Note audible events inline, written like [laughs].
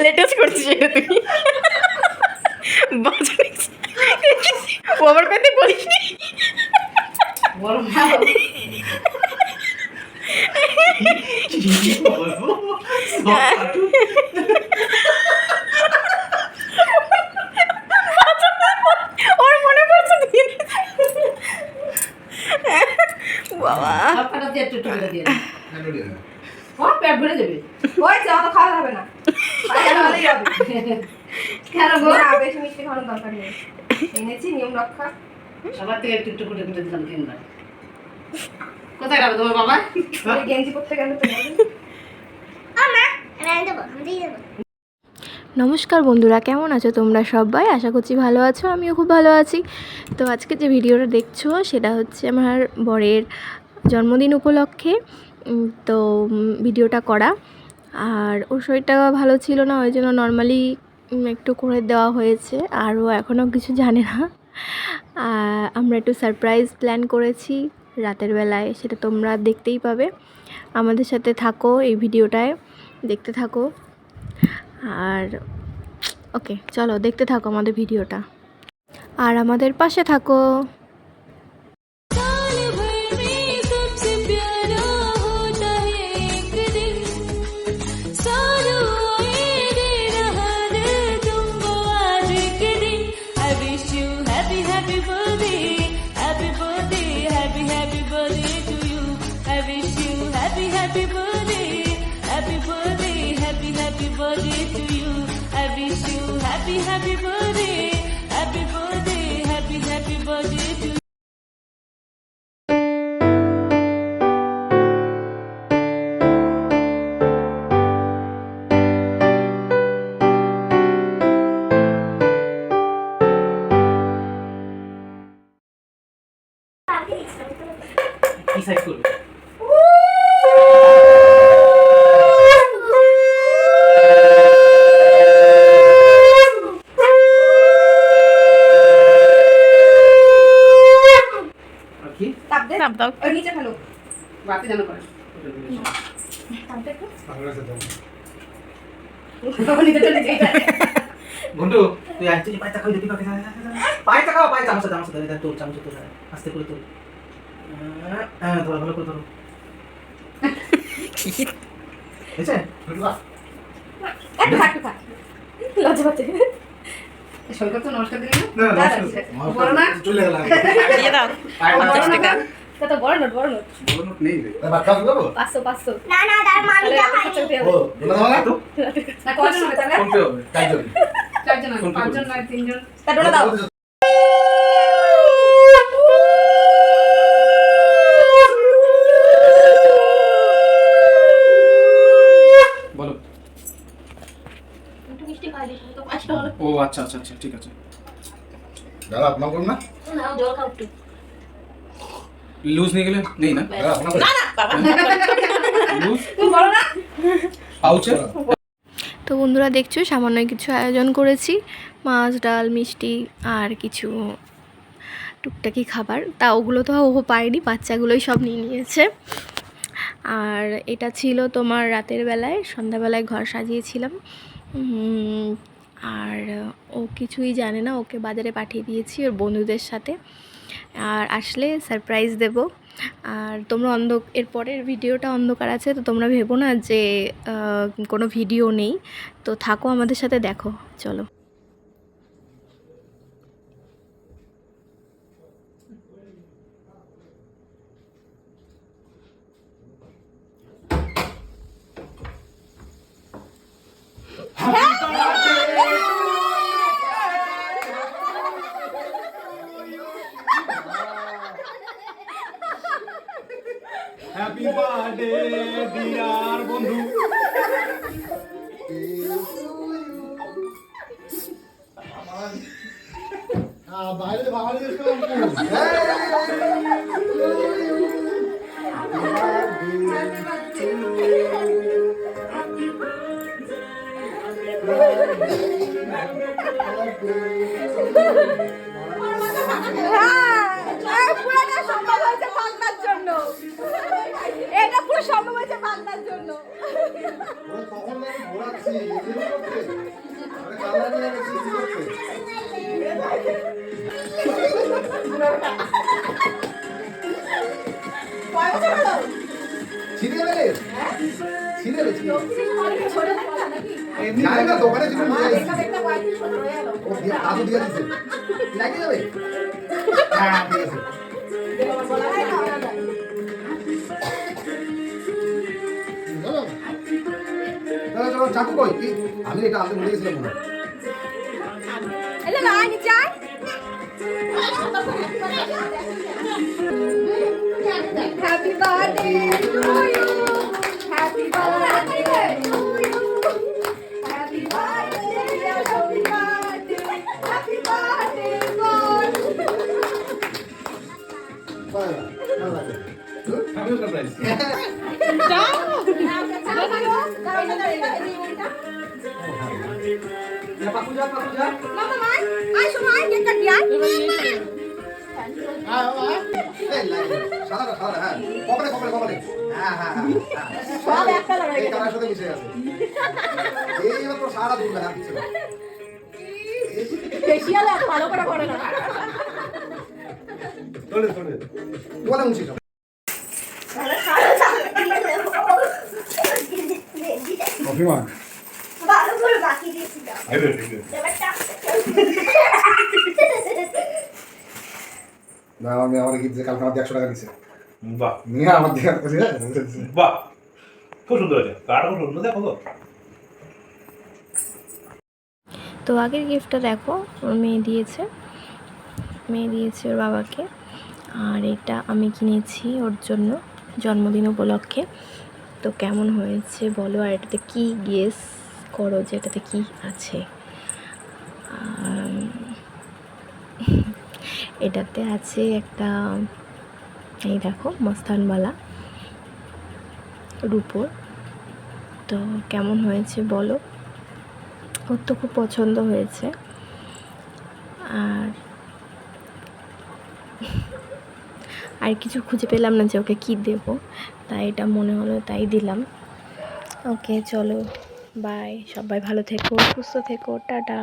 Latest করছিস তুই। পেতে বলিস নি? মনে বাবা সব কাটা দিয়ে একটু একটু করে দিয়ে দিন। হ্যাঁ, নড়িয়ে না। ও পেট ভরে যাবে ওই যা তো খাওয়া যাবে না বাইরে ভালোই হবে কেন গো? না বেশি মিষ্টি খাওয়ানোর দরকার নেই। এনেছি নিয়ম রক্ষা। সবার থেকে একটু একটু দিলাম তিনবার কোথায় গেল তোমার বাবা? গেঞ্জি পরতে গেলে তো নমস্কার বন্ধুরা কেমন আছো তোমরা সবাই? আশা করছি ভালো আছো আমিও খুব ভালো আছি। তো আজকে যে ভিডিওটা দেখছ সেটা হচ্ছে আমার বরের জন্মদিন উপলক্ষে। তো ভিডিওটা করা। আর ওর শরীরটা ভালো ছিল না, ওই জন্য নর্মালি একটু করে দেওয়া হয়েছে, আর ও এখনও কিছু জানে না। আমরা একটু সারপ্রাইজ প্ল্যান করেছি, রাতের বেলায়, সেটা তোমরা দেখতেই পাবে। আমাদের সাথে থাকো এই ভিডিওটায়, দেখতে থাকো। আর ওকে চলো দেখতে থাকো আমাদের ভিডিওটা। আর আমাদের পাশে থাকো। birthday to you I wish you happy happy birthday happy birthday happy happy birthday to you কি সাইজ করবে চাপ দাও। ওই নিচে ফেলো। বাতি যেন করে। তুই খাই চামচ চামচ ধরে তোর চামচ তোর আস্তে তোর। ধরো ভালো ধরো হয়েছে? লজ্জা পাচ্ছে সৈকত তো নমস্কার দিলি না? না, না ঠিক আছে। বড় না? চলে গেল দিয়ে দাও। পঞ্চাশ টাকা তা তো বড় নোট। বড় নোট নেই রে। দেবো না না মামি ও তো না? কজন হবে তাহলে? কোনটা হবে। চারজন। চারজন পাঁচজন? তিনজন। দাও। বলো। একটু মিষ্টি খাই দিস তো পাঁচটা হলো ও আচ্ছা আচ্ছা আচ্ছা ঠিক আছে। দাদা আপনার করুন না। না জল খাও একটু। লুজ নিয়ে গেলে? নেই না? লুজ পাউচে তো বন্ধুরা দেখছ সামান্য কিছু আয়োজন করেছি। মাছ ডাল মিষ্টি আর কিছু টুকটাকি খাবার। তা ওগুলো তো ও পায়নি বাচ্চাগুলোই সব নিয়ে নিয়েছে। আর এটা ছিল তোমার রাতের বেলায় সন্ধ্যাবেলায় ঘর সাজিয়েছিলাম। আর ও কিছুই জানে না ওকে বাজারে পাঠিয়ে দিয়েছি ওর বন্ধুদের সাথে। আর আসলে সারপ্রাইজ দেব। আর তোমরা অন্ধ, এর পরের ভিডিওটা অন্ধকার আছে, তো তোমরা ভেবো না যে কোনো ভিডিও নেই। তো থাকো আমাদের সাথে, দেখো, চলো। বাইরে বাঙালি দেশ কেমন পুরোটা সম্ভব হয়েছে ভাগনার জন্য এটা পুরো সম্ভব হয়েছে ভাগনার জন্য কখন ঘোরাচ্ছি, ও দিয়ে- দাদু দিয়ে দিছে। লাগে যাবে? হ্যাঁ, ঠিক আছে। চলো, চলো, চাকু কই? কি? আমি এটা আনতে ভুলে গেছিলাম মনে হয়। Happy birthday to you. Happy birthday to you. Happy birthday, Happy birthday. Happy birthday, Mama, ayo semua aja. [laughs] অভিমান। ভালো করে বাকি দিয়েছি আইবে ঠিক আছে না আমার মেয়ে আমার দিয়ে কালকে আমার একশো টাকা দিচ্ছে বাহ। নিয়ে আমার দিয়ে বাহ। খুব সুন্দর আছে খুব সুন্দর দেখো তো। তো আগের গিফটটা দেখো ওর মেয়ে দিয়েছে। মেয়ে দিয়েছে ওর বাবাকে। আর এটা আমি কিনেছি ওর জন্য জন্মদিন উপলক্ষে। তো কেমন হয়েছে বলো আর এটাতে কি গেস করো যে এটাতে কি আছে? এটাতে আছে একটা, এই দেখো, মস্তানবালা রূপোর। তো কেমন হয়েছে বলো? ওর তো খুব পছন্দ হয়েছে। আর [laughs] আর কিছু খুঁজে পেলাম না যে ওকে কী দেবো। তাই এটা মনে হলো, তাই দিলাম। ওকে, চলো বাই সবাই ভালো থেকো, সুস্থ থেকো, টাটা।